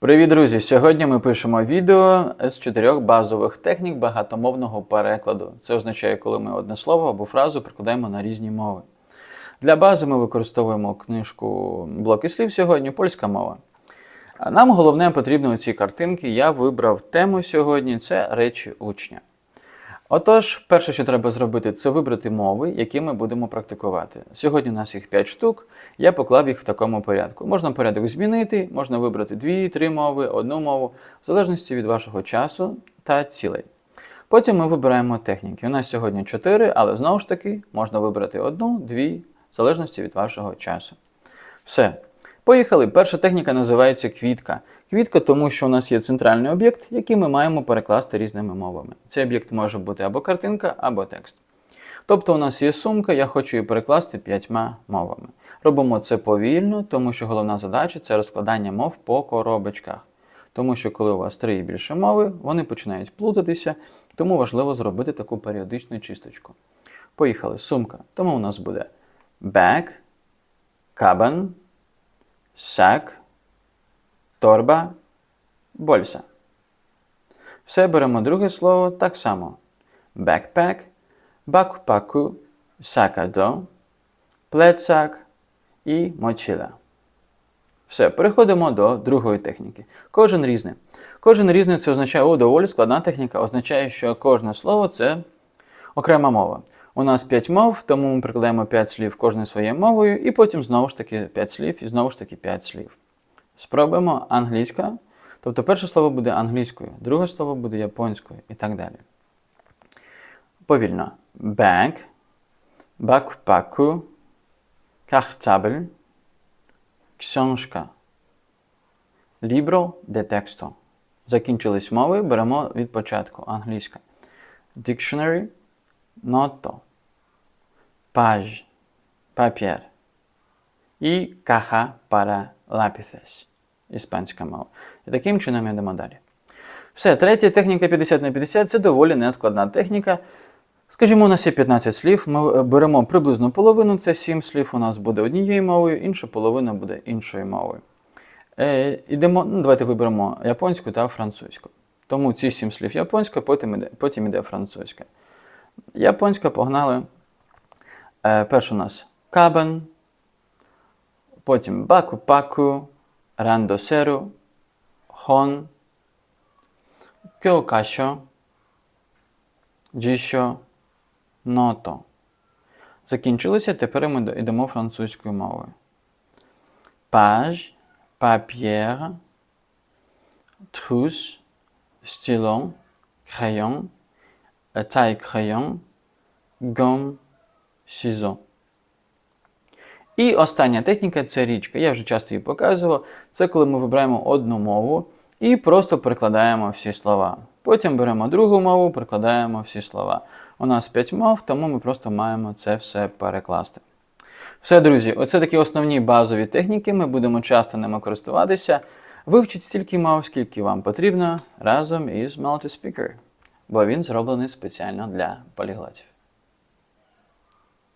Привіт, друзі! Сьогодні ми пишемо відео з чотирьох базових технік багатомовного перекладу. Це означає, коли ми одне слово або фразу прикладаємо на різні мови. Для бази ми використовуємо книжку блоки слів сьогодні, польська мова. Нам головне потрібно ці картинки. Я вибрав тему сьогодні це речі учня. Отож, перше, що треба зробити, це вибрати мови, які ми будемо практикувати. Сьогодні у нас їх 5 штук, я поклав їх в такому порядку. Можна порядок змінити, можна вибрати 2-3 мови, одну мову, в залежності від вашого часу та цілей. Потім ми вибираємо техніки. У нас сьогодні 4, але знову ж таки можна вибрати одну, дві, в залежності від вашого часу. Все. Поїхали. Перша техніка називається квітка. Квітка, тому що у нас є центральний об'єкт, який ми маємо перекласти різними мовами. Цей об'єкт може бути або картинка, або текст. Тобто у нас є сумка, я хочу її перекласти п'ятьма мовами. Робимо це повільно, тому що головна задача це розкладання мов по коробочках. Тому що коли у вас три і більше мови, вони починають плутатися, тому важливо зробити таку періодичну чисточку. Поїхали. Сумка. Тому у нас буде bag, кабан, сак, торба, больса. Все беремо друге слово так само. Backpack, backpacku, сакадо, плецак і мочила. Все, переходимо до другої техніки. Кожен різний. Кожен різний це означає, о, доволі складна техніка, означає, що кожне слово це окрема мова. У нас 5 мов, тому ми прикладаємо 5 слів кожною своєю мовою, і потім знову ж таки 5 слів і знову ж таки 5 слів. Спробуємо англійська. Тобто перше слово буде англійською, друге слово буде японською і так далі. Повільно. Bag, backpacku, kartabel, książka. Libro de texto. Закінчились мови, беремо від початку. Англійська. Dictionary, noto. Page, papier. І caja para lápices. Іспанська мова. І таким чином йдемо далі. Все, третя техніка 50 на 50 це доволі нескладна техніка. Скажімо, у нас є 15 слів. Ми е, беремо приблизно половину, це 7 слів у нас буде однією мовою, інша половина буде іншою мовою. Е, ідемо, ну, давайте виберемо японську та французьку. Тому ці 7 слів японська, потім іде, потім іде французька. Японська погнали. Е, перш у нас кабан, потім баку-паку, рандосеру, хон, кьокашо, джішо, ното. Закінчилося, тепер ми йдемо французькою мовою. Page, papier, trousse, stylo, crayon, taille crayon, gomme, ciseaux. І остання техніка це річка. Я вже часто її показував. Це коли ми вибираємо одну мову і просто перекладаємо всі слова. Потім беремо другу мову, перекладаємо всі слова. У нас 5 мов, тому ми просто маємо це все перекласти. Все, друзі, оце такі основні базові техніки. Ми будемо часто ними користуватися. Вивчіть стільки мов, скільки вам потрібно разом із Multispeaker, бо він зроблений спеціально для поліглотів.